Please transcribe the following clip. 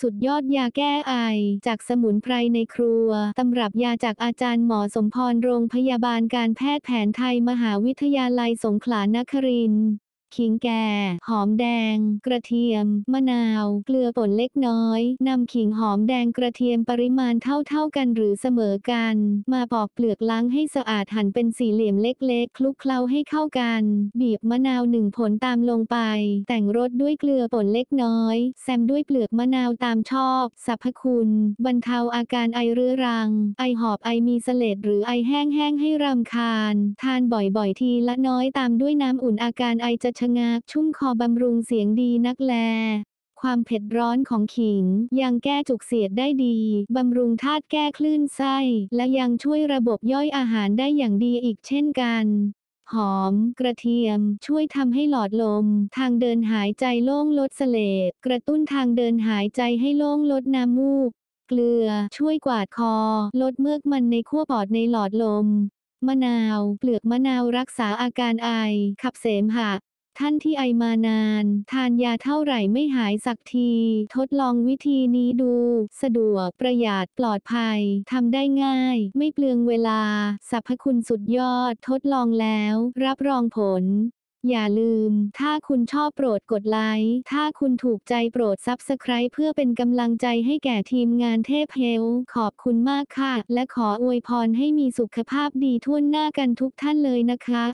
สุดยอดยาแก้ไอ จากสมุนไพรในครัว ตำรับยาจากอาจารย์หมอสมพรโรงพยาบาลการแพทย์แผนไทยมหาวิทยาลัยสงขลานครินทร์ ขิงแก่ หอมแดง กระเทียม มะนาว เกลือป่นเล็กน้อยนำขิงหอมแดงกระเทียมปริมาณเท่าๆกันหรือเสมอกัน มาปอกเปลือกล้างให้สะอาดหั่นเป็นสี่เหลี่ยมเล็กๆ คลุกเคล้าให้เข้ากัน บีบมะนาวหนึ่งผลตามลงไป แต่งรสด้วยเกลือป่นเล็กน้อย แซมด้วยเปลือกมะนาวตามชอบสรรพคุณ บรรเทาอาการไอเรื้อรัง ไอหอบไอมีเสลดหรือไอแห้งๆให้รำคาญ ทานบ่อยๆ ทีละน้อยตามด้วยน้ำอุ่นอาการไอจะชะงักชุ่มคอบำรุงเสียงดีนักแล ความเผ็ดร้อนของขิง ยังแก้จุกเสียดได้ดี บำรุงธาตุแก้คลื่นไส้ และยังช่วยระบบย่อยอาหารได้อย่างดีอีกเช่นกันหอม กระเทียม ช่วยทำให้หลอดลม ทางเดินหายใจโล่งลดเสลดกระตุ้นทางเดินหายใจให้โล่งลดน้ำมูก เกลือ ช่วยกวาดคอ ลดเมือกมันในขั้วปอดในหลอดลม มะนาว เปลือกมะนาวรักษาอาการไอ ขับเสมหะ ท่านที่ไอมานาน ทานยาเท่าไหร่ไม่หายสักที ทดลองวิธีนี้ดู สะดวกประหยัดปลอดภัยทำได้ง่าย ไม่เปลืองเวลาสรรพคุณสุดยอด ทดลองแล้ว รับรองผล อย่าลืม ถ้าคุณชอบโปรดกดไลค์ถ้าคุณถูกใจโปรดซับสไคร b ์เพื่อเป็นกำลังใจให้แก่ทีมงานเทพเฮล ขอบคุณมากค่ะ และขออวยพรให้มีสุขภาพดีทั่วหน้ากันทุกท่านเลยนะคะ